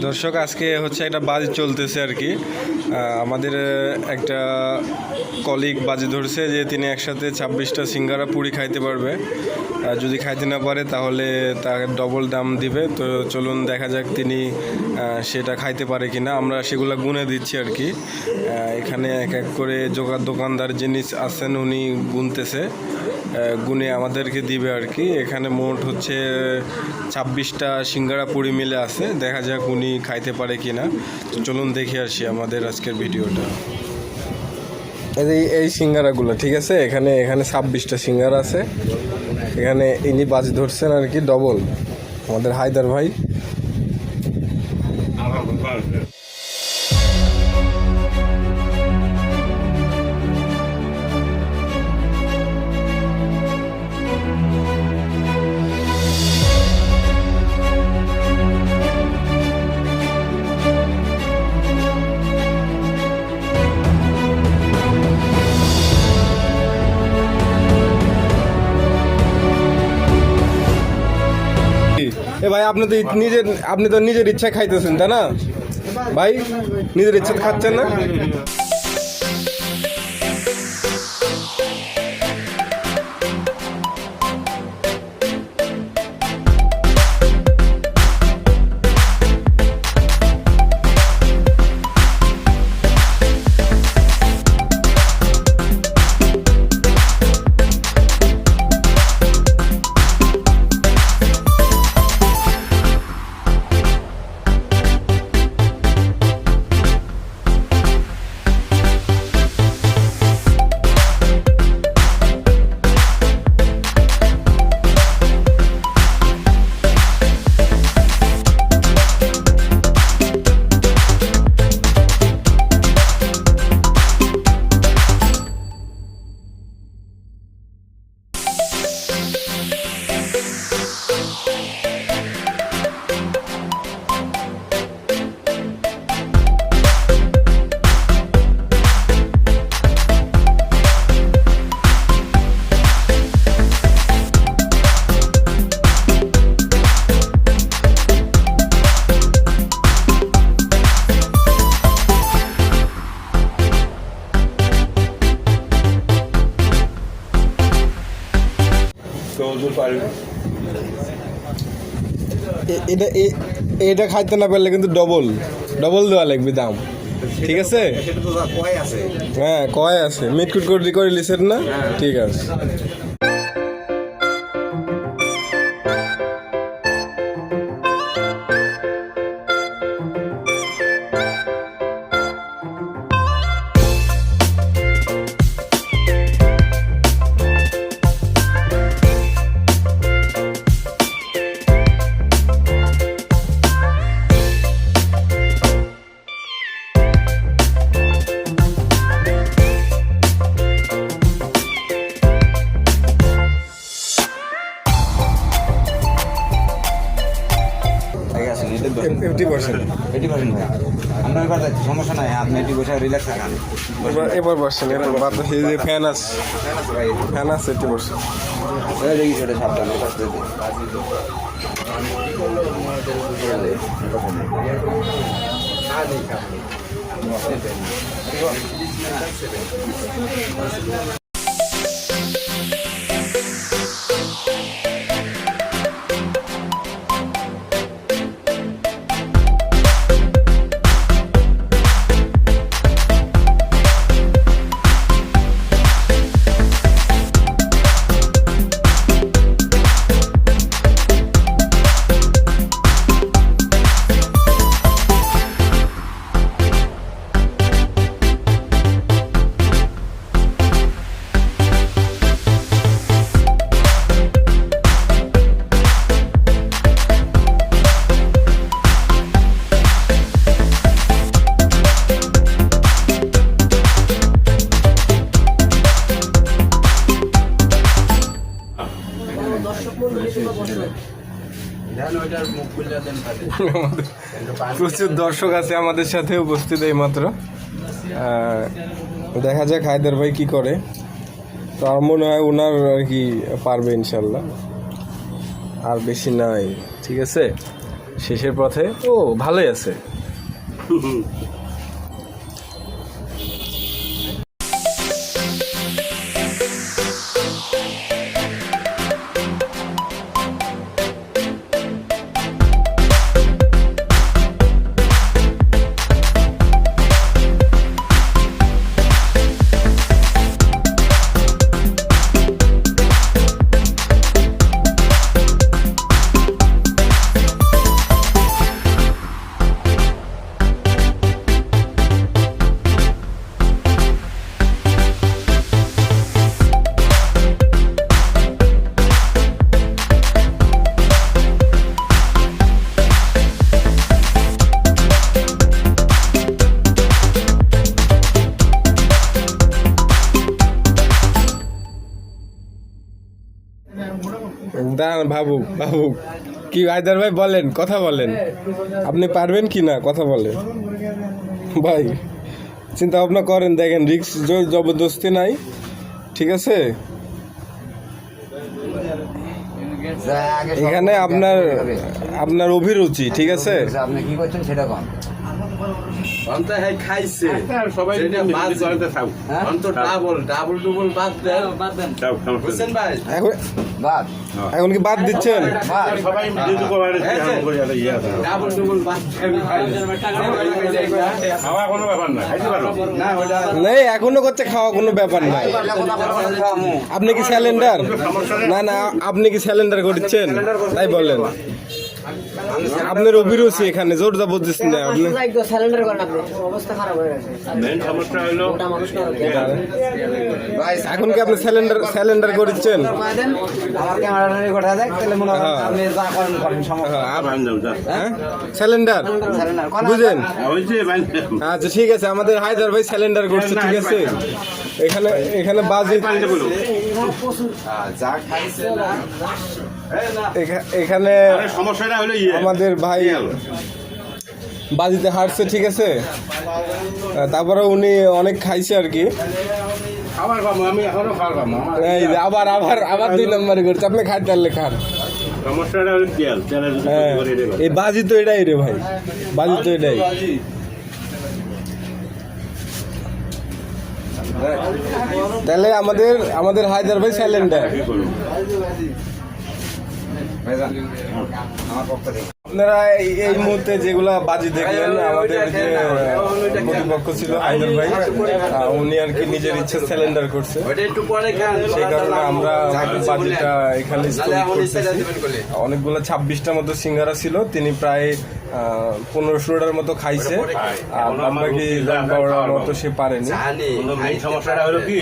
দর্শক, আজকে হচ্ছে একটা বাজি চলতেছে আর কি। আমাদের একটা কলিগ বাজি ধরছে যে তিনি একসাথে ছাব্বিশটা সিঙ্গারা পুরি খাইতে পারবে। আর যদি খাইতে না পারে, তাহলে তাকে ডবল দাম দিবে। তো চলুন দেখা যাক তিনি সেটা খাইতে পারে কি না আমরা সেগুলো গুনে দিচ্ছি আর কি। এখানে এক এক করে জোগাড় দোকানদার জিনিস আছেন, উনি গুনতেছে। গুনে আমাদেরকে দিবে আর কি। এখানে মোট হচ্ছে ছাব্বিশটা সিঙ্গারা পুরি মিলে আছে। দেখা যাক উনি খাইতে পারে কিনা। তো চলুন দেখে আসি আমাদের আজকের ভিডিওটা। এই এই সিঙ্গারাগুলো, ঠিক আছে? এখানে এখানে ছাব্বিশটা সিঙ্গারা আছে। এখানে ইনি বাজি ধরছেন আর কি ডবল আমাদের হায়দার ভাই। এ ভাই, আপনি তো নিজের আপনি তো নিজের ইচ্ছায় খাইতেছেন, তাই না? ভাই, নিজের ইচ্ছা খাচ্ছেন না? এটা এটা খাইতে না পারলে কিন্তু ডবল ডবল দেওয়া লাগবে দাম। ঠিক আছে? সেটা কয় আছে। হ্যাঁ কয় আছে? মিটকুট করে রেকর্ড লিসেন না? ঠিক আছে। আছে এটা পার্সেন্ট এটি করেন ভাই আমরা এবার যাচ্ছি সমস্যা নাই আপনি এটি বসে রিল্যাক্স থাকান। এবার এবার পার্সেন্ট এবার বাদ এই যে ফ্যান আছে। ভাই। ফ্যান আছে এইটি পার্সেন্ট ওই দেখি সেটা সাবধানে কাছ থেকে আমাদের প্রচুর দর্শক আছে আমাদের সাথে উপস্থিত এই মাত্র দেখা যাক হায়দার ভাই কি করে। তো আমার মনে হয় ওনার আর কি পারবে ইনশাল্লাহ আর বেশি নাই, ঠিক আছে? শেষের পথে ও, ভালোই আছে। দাঁড়ান ভাবু ভাবু কি, হায়দার ভাই বলেন, কথা বলেন। আপনি পারবেন কি না, কথা বলেন ভাই, চিন্তা ভাবনা করেন, দেখেন রিক্স জবরদস্তি নাই, ঠিক আছে? এখানে আপনার আপনার অভিরুচি, ঠিক আছে? আপনি কি করছেন সেটা কম অন্ত হ্যাঁ খাইছে সবাই বাদ হ্যাঁ? অন্ত ডাবল ডাবল ডুবল বাদ দেন। বাদ দেন। বুঝছেন ভাই? এখন বাদ। এখন কি বাদ দিচ্ছেন? ইয়ে ডাবল ডুবল বাদ খাওয়া কোনো ব্যাপার না খাইতে পারো। নেই এখনও করছে খাওয়া কোনো ব্যাপার নাই। আপনি কি স্যালেন্ডার না। না আপনি কি স্যালেন্ডার করছেন তাই বলেন আপনার অভিরুচি এখানে জোর জবরদস্তি না আপনি স্যালেন্ডার করেন আপনি অবস্থা খারাপ হয়ে গেছে। মেন সমস্যা হলো ওটা মানুষ না ভাই এখন কি আপনি স্যালেন্ডার স্যালেন্ডার করছেন? আমার রেকর্ড হয়ে তাহলে মনে হ্যাঁ। আপনি যা করেন করেন সমস্যা হ্যাঁ, বুঝেন? আচ্ছা ঠিক আছে আমাদের হায়দার ভাই স্যালেন্ডার করছে ঠিক আছে? এখানে এখানে বাজি যা খাইছে এখানে সমস্যাটা হলো ইয়ে। আমাদের ভাই বাজিতে হারছে ঠিক আছে? তারপরে উনি অনেক খাইছে আর কি। এখনও আবার আবার আবার দুই নম্বরে করছে। আপনি খাইতে পারলে খান। হ্যাঁ এই বাজি তো এটাই রে ভাই। বাজি তো এটাই। তাহলে আমাদের আমাদের হায়দার ভাই স্যালেন্ডার কি করব ভাইজান, আমার পক্ষ থেকে আপনারা এই- মুহূর্তে যেগুলা বাজি দেখলেন, আমাদের যে প্রতিপক্ষ ছিল হায়দার ভাই উনি আর কি নিজের ইচ্ছে স্যালেন্ডার করছে। সেই কারণে আমরা বাজিটা এখানে অনেকগুলো ছাব্বিশটা মতো সিঙ্গারা ছিল, তিনি প্রায় পনেরো ষোলোটার মতো খাইছে। বাকি মতো সে পারেনি। সমস্যাটা হলো কি?